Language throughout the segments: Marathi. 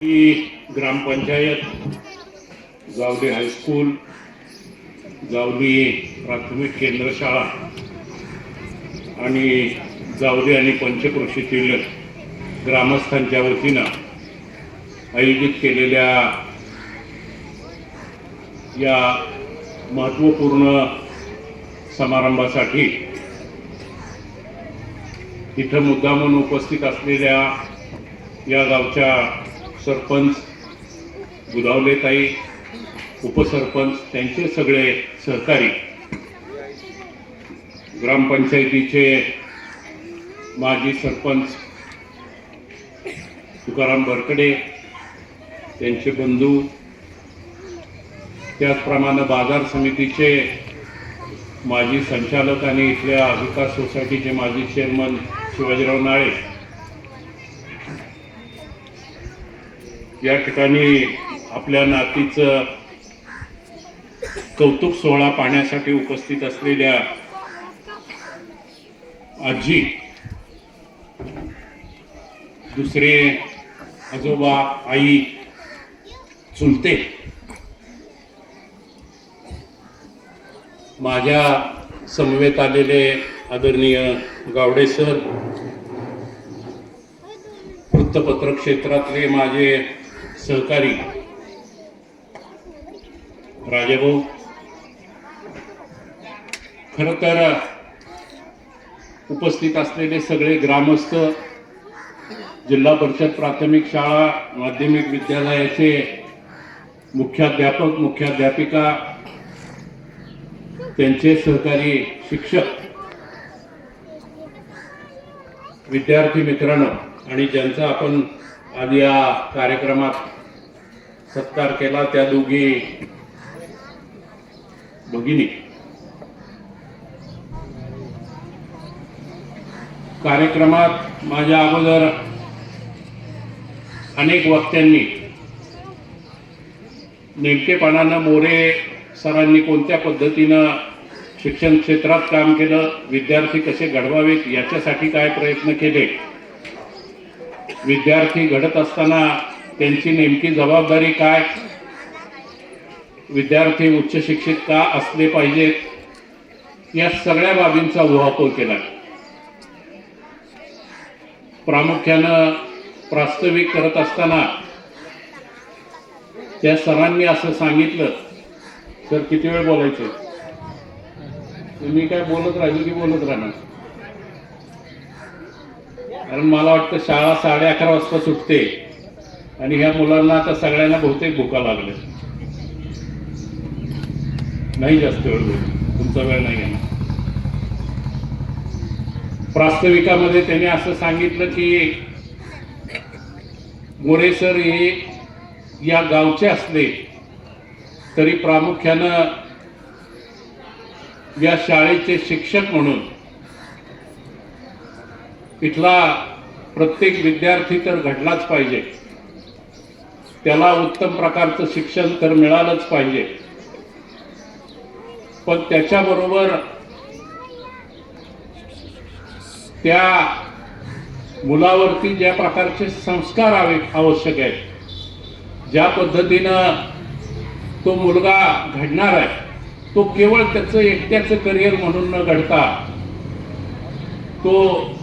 ही ग्रामपंचायत जावली हायस्कूल जावली प्राथमिक केंद्र शाळा आणि जावली आणि पंचक्रोशीतील ग्रामस्थांच्या वतीनं आयोजित केलेल्या या महत्त्वपूर्ण समारंभासाठी इथं मुद्दामून उपस्थित असलेल्या या गावच्या सरपंच गुदावलेताई उपसरपंच त्यांचे सगळे सहकारी ग्रामपंचायतीचे माजी सरपंच तुकाराम बरकडे त्यांचे बंधू त्याचप्रमाणे बाजार समितीचे माजी संचालक आणि इथल्या विकास सोसायटीचे माजी चेअरमन शिवाजीराव नाळे या ठिकाणी आपल्या नातीचं कौतुक सोहळा पाहण्यासाठी उपस्थित असलेल्या आजी दुसरे आजोबा आई चुलते माझ्या समवेत आलेले आदरणीय गावडे सर वृत्तपत्र क्षेत्रातले माझे सहकारी. राजाभाऊ. खर तर उपस्थित असलेले सगळे ग्रामस्थ जिल्हा परिषद प्राथमिक शाळा माध्यमिक विद्यालयाचे मुख्याध्यापक मुख्याध्यापिका त्यांचे सहकारी शिक्षक विद्यार्थी मित्रांनो आणि ज्यांचा आपण आज या कार्यक्रमात सत्कार केला त्या दोघी. भगिनी कार्यक्रमात माझ्या अगोदर अनेक वक्त्यांनी नेमकेपणानं मोरे सरांनी कोणत्या पद्धतीनं शिक्षण क्षेत्रात काम केलं विद्यार्थी कसे घडवावेत याच्यासाठी काय प्रयत्न केले? विद्यार्थी घडत असताना त्यांची नेमकी जबाबदारी काय? विद्यार्थी उच्च शिक्षित का असले पाहिजेत या सगळ्या बाबींचा उहापोह केला. प्रामुख्यानं प्रास्ताविक करत असताना त्या सरांनी असं सांगितलं. तर किती वेळ बोलायचे? मी काय बोलत राहिलो की बोलत राहणार? कारण मला वाटतं शाळा साडे अकरा वाजता सुटते. आणि ह्या मुलांना आता सगळ्यांना बहुतेक भुका लागले नाही जास्त वेळ तुमचा वेळ नाही येणार. प्रास्ताविकामध्ये त्याने असं सांगितलं की मोरे सर हे या गावचे असले तरी प्रामुख्यानं या शाळेचे शिक्षक म्हणून इथला प्रत्येक विद्यार्थी तर घडलाच पाहिजे. त्याला उत्तम प्रकारचं शिक्षण तर मिळालंच पाहिजे. पण त्याच्याबरोबर त्या मुलावरती ज्या प्रकारचे संस्कार हवे आवश्यक आहेत ज्या पद्धतीनं तो मुलगा घडणार आहे तो केवळ त्याचं एकट्याचं करिअर म्हणून न घडता तो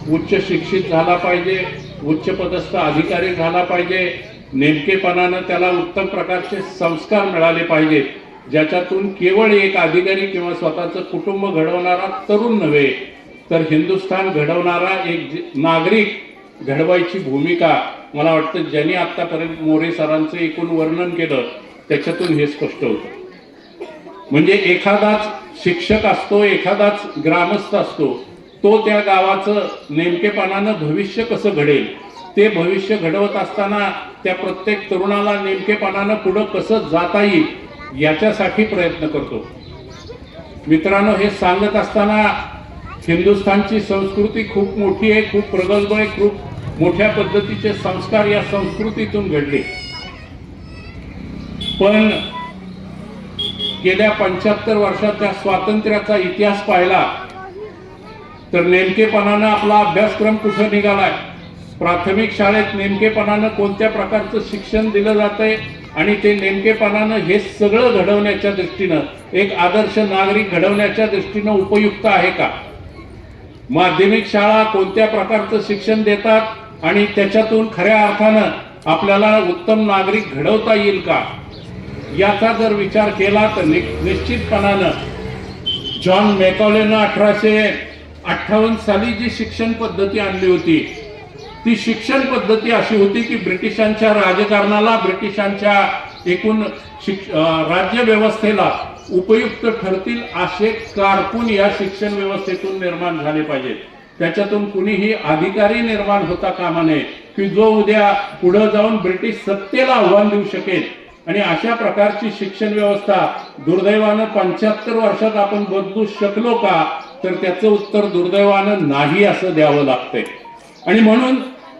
उच्च शिक्षित झाला पाहिजे उच्च पदस्थ अधिकारी झाला पाहिजे नेमकेपणानं त्याला उत्तम प्रकारचे संस्कार मिळाले पाहिजेत ज्याच्यातून केवळ एक अधिकारी किंवा स्वतःचं कुटुंब घडवणारा तरुण नव्हे तर हिंदुस्थान घडवणारा एक नागरिक घडवायची भूमिका. मला वाटतं ज्यांनी आतापर्यंत मोरे सरांचं एकूण वर्णन केलं त्याच्यातून हे स्पष्ट होतं. म्हणजे एखादाच शिक्षक असतो एखादाच ग्रामस्थ असतो तो त्या गावाचं नेमकेपणानं भविष्य कसं घडेल? ते भविष्य घडवत असताना त्या प्रत्येक तरुणाला नेमकेपणानं पुढं कसं जाता येईल याच्यासाठी प्रयत्न करतो. मित्रांनो हे सांगत असताना हिंदुस्थानची संस्कृती खूप मोठी आहे खूप प्रगल्भ आहे खूप मोठ्या पद्धतीचे संस्कार या संस्कृतीतून घडले. पण गेल्या पंच्याहत्तर वर्षाच्या स्वातंत्र्याचा इतिहास पाहिला तर नेमकेपणानं आपला अभ्यासक्रम कुठं निघालाय? प्राथमिक शाळेत नेमकेपणानं कोणत्या प्रकारचं शिक्षण दिलं जातंय आणि ते नेमकेपणानं हे सगळं घडवण्याच्या दृष्टीनं एक आदर्श नागरिक घडवण्याच्या दृष्टीनं उपयुक्त आहे का? माध्यमिक शाळा कोणत्या प्रकारचं शिक्षण देतात आणि त्याच्यातून खऱ्या अर्थानं आपल्याला उत्तम नागरिक घडवता येईल का? याचा जर विचार केला तर नि- निश्चितपणानं जॉन मेकॉलेनं अठराशे अठ्ठावन्न साली जी शिक्षण पद्धती आणली होती ती शिक्षण पद्धती अशी होती की ब्रिटिशांच्या राजकारणाला ब्रिटिशांच्या एकूण शिक राज्य व्यवस्थेला उपयुक्त ठरतील असे कारकून या शिक्षण व्यवस्थेतून निर्माण झाले पाहिजेत त्याच्यातून कुणीही अधिकारी निर्माण होता कामा नये की जो उद्या पुढे जाऊन ब्रिटिश सत्तेला आव्हान देऊ शकेल. आणि अशा प्रकारची शिक्षण व्यवस्था दुर्दैवानं पंच्याहत्तर वर्षात आपण बदलू शकलो का तर त्याचं उत्तर दुर्दैवानं नाही असं द्यावं लागतंय. आणि म्हणून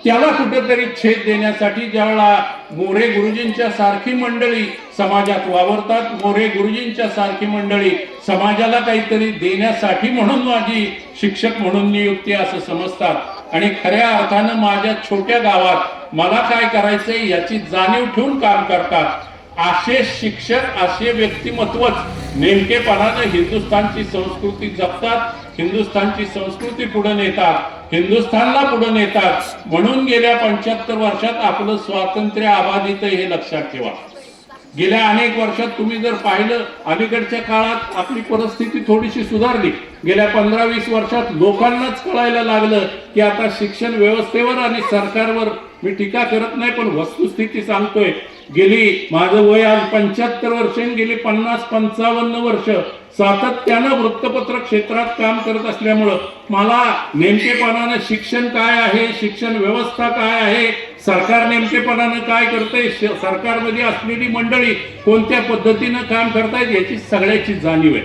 त्याला कुठेतरी छेद देण्यासाठी ज्यावेळेला मोरे गुरुजींच्या सारखी मंडळी समाजात वावरतात मोरे गुरुजींच्या सारखी मंडळी समाजाला काहीतरी देण्यासाठी म्हणून माझी शिक्षक म्हणून नियुक्ती असं समजतात. आणि खऱ्या अर्थानं माझ्या छोट्या गावात मला काय करायचंय याची जाणीव ठेवून काम करतात. असे शिक्षक असे व्यक्तिमत्वच नेमकेपणानं हिंदुस्थानची संस्कृती जपतात हिंदुस्थानची संस्कृती पुढे नेतात. हिंदुस्थानला पुढे नेतात. म्हणून गेल्या पंच्याहत्तर वर्षात आपलं स्वातंत्र्य अबाधित आहे हे लक्षात ठेवा. गेल्या अनेक वर्षात तुम्ही जर पाहिलं अलीकडच्या काळात आपली परिस्थिती थोडीशी सुधारली. गेल्या पंधरा वीस वर्षात लोकांनाच कळायला लागलं की आता शिक्षण व्यवस्थेवर आणि सरकारवर मी टीका करत नाही पण वस्तुस्थिती सांगतोय. गेली माझं वय आज पंच्याहत्तर वर्ष गेली पन्नास पंचावन्न वर्ष. सातत्यानं वृत्तपत्र क्षेत्रात काम करत असल्यामुळं मला नेमकेपणानं शिक्षण काय आहे शिक्षण व्यवस्था काय आहे सरकार नेमकेपणानं काय करते सरकारमध्ये असलेली मंडळी कोणत्या पद्धतीनं काम करतायत याची सगळ्याची जाणीव आहे.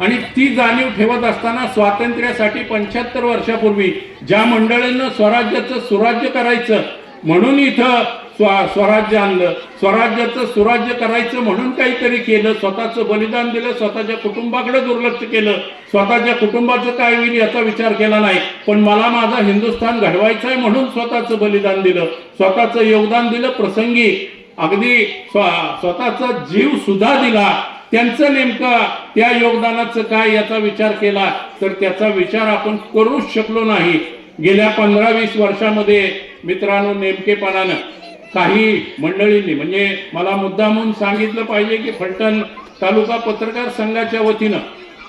आणि ती जाणीव ठेवत असताना स्वातंत्र्यासाठी पंच्याहत्तर वर्षापूर्वी ज्या मंडळींना स्वराज्याचं सुराज्य करायचं म्हणून इथं स्व स्वराज्य आणलं. स्वराज्याचं सुराज्य करायचं म्हणून काहीतरी केलं. स्वतःचं बलिदान दिलं स्वतःच्या कुटुंबाकडे दुर्लक्ष केलं. स्वतःच्या कुटुंबाचं काय होईल याचा विचार केला नाही. पण मला माझा हिंदुस्थान घडवायचं आहे म्हणून स्वतःचं बलिदान दिलं. स्वतःचं योगदान दिलं प्रसंगी. अगदी स्व स्वतःचा जीव सुद्धा दिला. त्यांचं नेमकं त्या योगदानाचं काय याचा विचार केला तर त्याचा विचार आपण करूच शकलो नाही. गेल्या पंधरा वीस वर्षामध्ये मित्रांनो नेमकेपणानं काही मंडळींनी म्हणजे मला मुद्दामून सांगितलं पाहिजे की फलटण तालुका पत्रकार संघाच्या वतीनं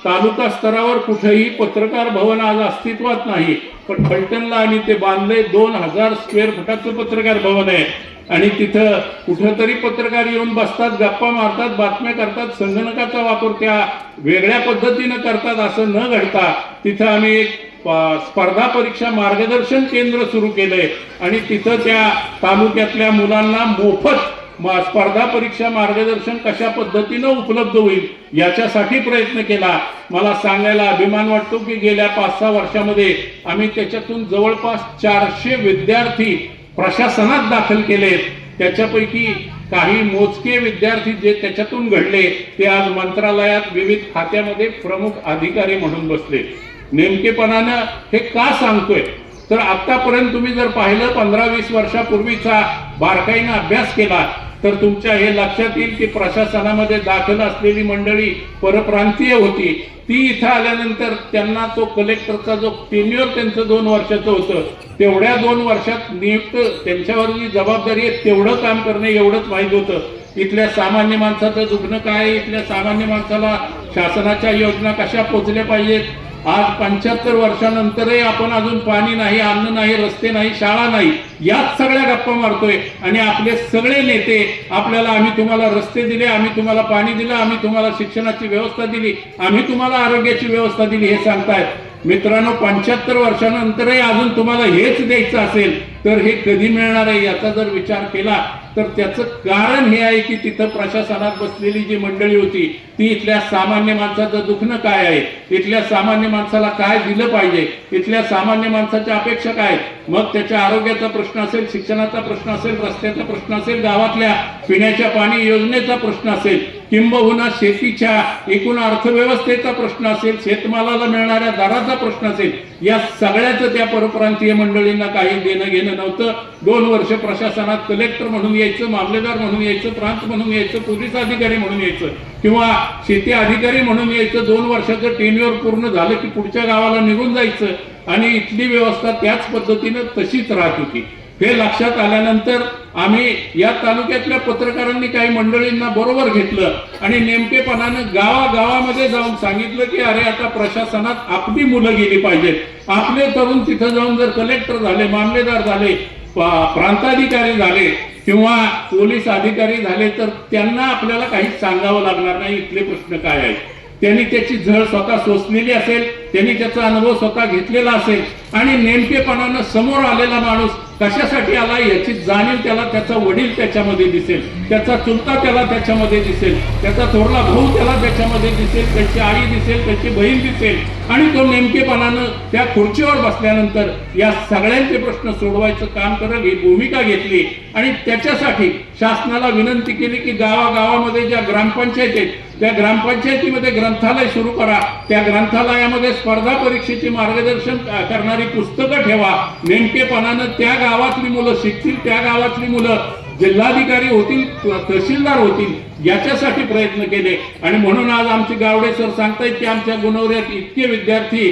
तालुका स्तरावर कुठेही पत्रकार भवन आज अस्तित्वात नाही पण फलटणला आणि ते बांधले दोन हजार स्क्वेअर फुटाचं पत्रकार भवन आहे. आणि तिथं कुठंतरी पत्रकार येऊन बसतात गप्पा मारतात बातम्या करतात संगणकाचा वापर त्या वेगळ्या पद्धतीनं करतात असं न घडता तिथं आम्ही एक स्पर्धा परीक्षा मार्गदर्शन केंद्र सुरू केलंय. आणि तिथं त्या तालुक्यातल्या मुलांना मोफत स्पर्धा परीक्षा मार्गदर्शन कशा पद्धतीनं उपलब्ध होईल याच्यासाठी प्रयत्न केला. मला सांगायला अभिमान वाटतो की गेल्या पाच सहा वर्षामध्ये आम्ही त्याच्यातून जवळपास चारशे विद्यार्थी प्रशासनात दाखल केलेत. त्याच्यापैकी काही मोजके विद्यार्थी जे त्याच्यातून घडले ते आज मंत्रालयात विविध खात्यामध्ये प्रमुख अधिकारी म्हणून बसले. नेमकेपणानं हे का सांगतोय? तर आतापर्यंत तुम्ही जर पाहिलं पंधरा वीस वर्षापूर्वीचा बारकाईनं अभ्यास केला तर तुमच्या हे लक्षात येईल की प्रशासनामध्ये दाखल असलेली मंडळी परप्रांतीय होती. ती इथं आल्यानंतर त्यांना तो कलेक्टरचा जो टेन्युअर त्यांचं दोन वर्षाचं होतं तेवढ्या दोन वर्षात नियुक्त त्यांच्यावर जी जबाबदारी आहे तेवढं काम करणे एवढंच माहीत होतं. इथल्या सामान्य माणसाचं दुखणं काय इथल्या सामान्य माणसाला शासनाच्या योजना कशा पोचल्या पाहिजेत? आज पंच्याहत्तर वर्षानंतरही आपण अजून पाणी नाही अन्न नाही रस्ते नाही शाळा नाही याच सगळ्या गप्पा मारतोय. आणि आपले सगळे नेते आपल्याला आम्ही तुम्हाला रस्ते दिले आम्ही तुम्हाला पाणी दिलं आम्ही तुम्हाला शिक्षणाची व्यवस्था दिली आम्ही तुम्हाला आरोग्याची व्यवस्था दिली हे सांगतायत. मित्रांनो पंच्याहत्तर वर्षानंतरही अजून तुम्हाला हेच द्यायचं असेल तर हे कधी मिळणार आहे याचा जर विचार केला तर त्याचं कारण हे आहे की तिथं प्रशासनात बसलेली जी मंडळी होती ती इथल्या सामान्य माणसाचं दुखणं काय आहे? इथल्या सामान्य माणसाला काय दिलं पाहिजे? इथल्या सामान्य माणसाच्या अपेक्षा काय मग त्याच्या आरोग्याचा प्रश्न असेल शिक्षणाचा प्रश्न असेल रस्त्याचा प्रश्न असेल गावातल्या पिण्याच्या पाणी योजनेचा प्रश्न असेल किंबहुना शेतीच्या एकूण अर्थव्यवस्थेचा प्रश्न असेल शेतमालाला मिळणाऱ्या दराचा प्रश्न असेल या सगळ्याचं त्या परप्रांतीय मंडळींना काही देणं घेणं नव्हतं. दोन वर्ष प्रशासनात कलेक्टर म्हणून यायचं मामलेदार म्हणून यायचं प्रांत म्हणून यायचं पोलीस अधिकारी म्हणून यायचं किंवा शेती अधिकारी म्हणून यायचं दोन वर्षाचं टेन्युअर पूर्ण झालं की पुढच्या गावाला निघून जायचं. आणि इथली व्यवस्था त्याच पद्धतीनं तशीच राहत होती. हे लक्षात आल्यानंतर आम्ही या तालुक्यातल्या पत्रकारांनी काही मंडळींना बरोबर घेतलं आणि नेमकेपणानं गावागावामध्ये जाऊन सांगितलं की अरे आता प्रशासनात आपली मुलं गेली पाहिजेत. आपले तरुण तिथं जाऊन जर कलेक्टर झाले मामलेदार झाले प्रांताधिकारी झाले किंवा पोलीस अधिकारी झाले तर त्यांना आपल्याला काहीच सांगावं लागणार नाही. इथले प्रश्न काय आहेत? त्यांनी त्याची झळ स्वतः सोसलेली असेल त्यांनी त्याचा अनुभव स्वतः घेतलेला असेल आणि नेमकेपणानं समोर आलेला माणूस कशासाठी आला याची जाणीव त्याला त्याचा वडील त्याच्यामध्ये दिसेल. त्याचा चुलता त्याला त्याच्यामध्ये दिसेल. त्याचा थोरला भाऊ त्याला त्याच्यामध्ये दिसेल. त्याची आई दिसेल त्याची बहीण दिसेल. आणि तो नेमकेपणानं त्या खुर्चीवर बसल्यानंतर या सगळ्यांचे प्रश्न सोडवायचं काम करेल ही भूमिका घेतली. आणि त्याच्यासाठी शासनाला विनंती केली की गावागावामध्ये ज्या ग्रामपंचायत आहेत त्या ग्रामपंचायतीमध्ये ग्रंथालय सुरू करा. त्या ग्रंथालयामध्ये स्पर्धा परीक्षेचे मार्गदर्शन करणारी पुस्तकं ठेवा. नेमकेपणानं त्या गावातली मुलं शिकतील त्या गावातली मुलं जिल्हाधिकारी होतील तहसीलदार होतील याच्यासाठी प्रयत्न केले. आणि म्हणून आज आमचे गावडे सर सांगतायत की आमच्या गुणवऱ्यात इतके विद्यार्थी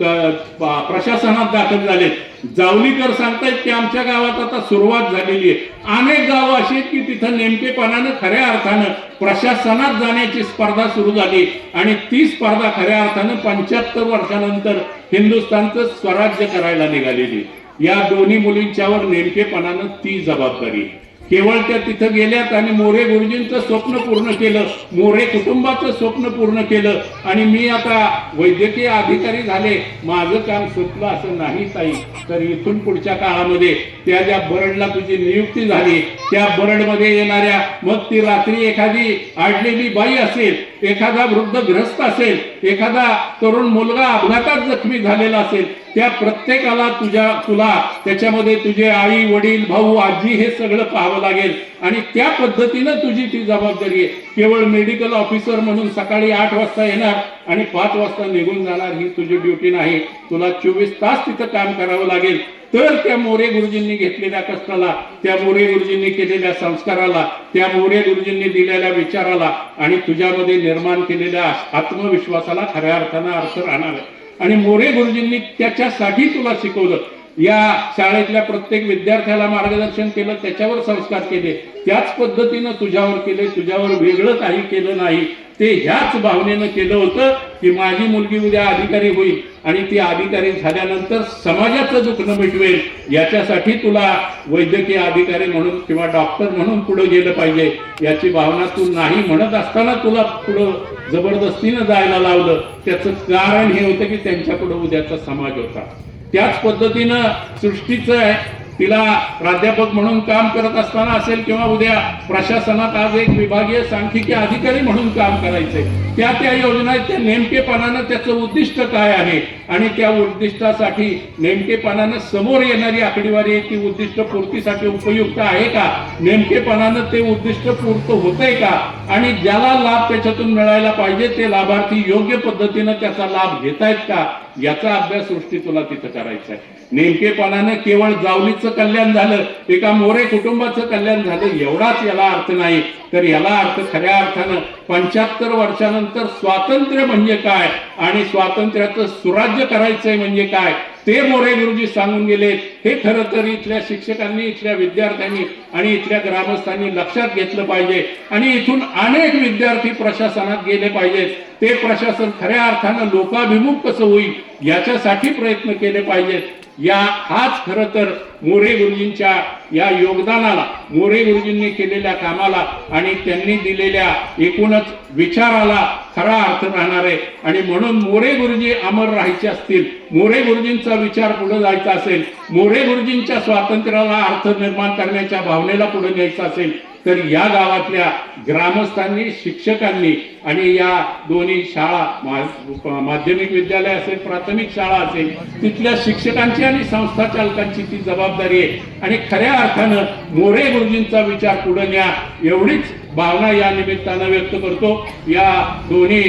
प्रशासनात दाखल झालेत. जावलीकर सांगतायत की आमच्या गावात आता सुरुवात झालेली आहे. अनेक गावं अशी आहेत की तिथं नेमकेपणानं खऱ्या अर्थानं प्रशासनात जाण्याची स्पर्धा सुरू झाली. आणि ती स्पर्धा खऱ्या अर्थानं पंच्याहत्तर वर्षानंतर हिंदुस्थानचं स्वराज्य करायला निघालेली. या दोन्ही मुलींच्यावर नेमकेपणानं ती जबाबदारी आहे. केवळ त्या तिथं गेल्यात आणि मोरे गुरुजींचं स्वप्न पूर्ण केलं मोरे कुटुंबाचं स्वप्न पूर्ण केलं. आणि मी आता वैद्यकीय अधिकारी झाले. माझं काम सुटलं असं नाही ताई. तर इथून पुढच्या काळामध्ये त्या ज्या बरडला तुझी नियुक्ती झाली त्या बरडमध्ये येणाऱ्या मग ती रात्री एखादी आडलेली बाई असेल एखादा वृद्ध ग्रस्त असेल एखादा तरुण मुलगा अपघातात जखमी झालेला असेल त्या प्रत्येकाला तुझ्या तुला त्याच्यामध्ये तुझे आई वडील भाऊ आजी हे सगळं पाहावं लागेल. आणि त्या पद्धतीनं तुझी ती जबाबदारी आहे. केवळ मेडिकल ऑफिसर म्हणून सकाळी आठ वाजता येणार आणि पाच वाजता निघून जाणार ही तुझी ड्युटी नाही. तुला चोवीस तास तिथं काम करावं लागेल. तर त्या मोरे गुरुजींनी घेतलेल्या कष्टाला त्या मोरे गुरुजींनी केलेल्या संस्काराला त्या मोरे गुरुजींनी दिलेल्या विचाराला आणि तुझ्यामध्ये निर्माण केलेल्या आत्मविश्वासाला खऱ्या अर्थानं अर्थ राहणार आहे. आणि मोरे गुरुजींनी त्याच्यासाठी तुला शिकवलं. या शाळेतल्या प्रत्येक विद्यार्थ्याला मार्गदर्शन केलं त्याच्यावर संस्कार केले त्याच पद्धतीनं तुझ्यावर केले तुझ्यावर वेगळं काही केलं नाही. ते ह्याच भावनेनं केलं होतं की माझी मुलगी उद्या अधिकारी होईल आणि ती अधिकारी झाल्यानंतर समाजाचं दुखणं मिटवेल. याच्यासाठी तुला वैद्यकीय अधिकारी म्हणून किंवा डॉक्टर म्हणून पुढे गेलं पाहिजे. याची भावना तू नाही म्हणत असताना तुला पुढं जबरदस्तीनं जायला लावलं. त्याचं कारण हे होतं की त्यांच्या उद्याचा समाज होता. त्याच पद्धतीनं सृष्टीचं आहे. तिला प्राध्यापक म्हणून काम करत असताना असेल किंवा उद्या प्रशासनात आज एक विभागीय सांख्यिकी अधिकारी म्हणून काम करायचंय. त्या त्या योजना त्या नेमकेपणानं त्याचं उद्दिष्ट काय आहे? आणि त्या उद्दिष्टासाठी नेमकेपणानं समोर येणारी आकडेवारी ती उद्दिष्ट पूर्तीसाठी उपयुक्त आहे का? नेमकेपणानं ते उद्दिष्ट पूर्त होतंय का? आणि ज्याला लाभ त्याच्यातून मिळायला पाहिजे ते लाभार्थी योग्य पद्धतीनं त्याचा लाभ घेतायत का? याचा अभ्यास सृष्टी तुला तिथं करायचा आहे नेमकेपणानं केवळ जावलीचं कल्याण झालं एका मोरे कुटुंबाचं कल्याण झालं एवढाच याला अर्थ नाही. तर याला अर्थ खऱ्या अर्थानं पंच्याहत्तर वर्षानंतर स्वातंत्र्य म्हणजे काय आणि स्वातंत्र्याचं सुराज्य करायचंय म्हणजे काय ते मोरे गुरुजी सांगून गेले. हे खरं तर इथल्या शिक्षकांनी इथल्या विद्यार्थ्यांनी आणि इथल्या ग्रामस्थांनी लक्षात घेतलं पाहिजे. आणि इथून अनेक विद्यार्थी प्रशासनात गेले पाहिजेत. ते प्रशासन खऱ्या अर्थानं लोकाभिमुख कसं होईल याच्यासाठी प्रयत्न केले पाहिजेत. या हाच खरं तर मोरे गुरुजींच्या या योगदानाला मोरे गुरुजींनी केलेल्या कामाला आणि त्यांनी दिलेल्या एकूणच विचाराला खरा अर्थ राहणार. आहे आणि म्हणून मोरे गुरुजी अमर राहायचे असतील मोरे गुरुजींचा विचार पुढे जायचा असेल मोरे गुरुजींच्या स्वातंत्र्याला अर्थ निर्माण करण्याच्या भावनेला पुढे न्यायचा असेल तर या गावातल्या ग्रामस्थांनी शिक्षकांनी आणि या दोन्ही शाळा माध्यमिक विद्यालय असेल प्राथमिक शाळा असेल तिथल्या शिक्षकांची आणि संस्था चालकांची ती जबाबदारी आहे. आणि खऱ्या अर्थानं मोरे गुरुजींचा विचार पुढे न्या एवढीच भावना या निमित्तानं व्यक्त करतो. या दोन्ही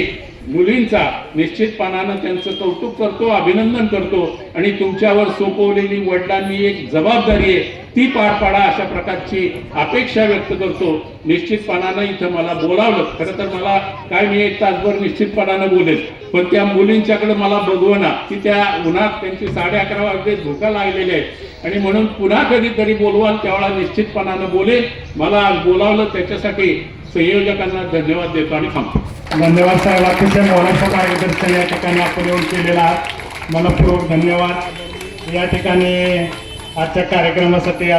मुलींचा निश्चितपणानं त्यांचं कौतुक करतो अभिनंदन करतो. आणि तुमच्यावर सोपवलेली वडिलांनी एक जबाबदारी आहे ती पार पाडा अशा प्रकारची अपेक्षा व्यक्त करतो. निश्चितपणानं इथं मला बोलावलं. खरं तर मला काय मी एक तासभर निश्चितपणानं बोलेल. पण त्या मुलींच्याकडे मला बघवना की त्या उन्हात त्यांची साडे अकरा वाजले धोका लागलेले आहेत. आणि म्हणून पुन्हा कधीतरी बोलवाल त्यावेळा निश्चितपणानं बोलेल. मला आज बोलावलं त्याच्यासाठी संयोजकांना धन्यवाद देतो आणि थांबतो. धन्यवाद साहेब. अतिशय मोलाचं मार्गदर्शन या ठिकाणी आपण येऊन केलेला आहात. मनपूर्वक धन्यवाद. या ठिकाणी आजच्या कार्यक्रमासाठी आज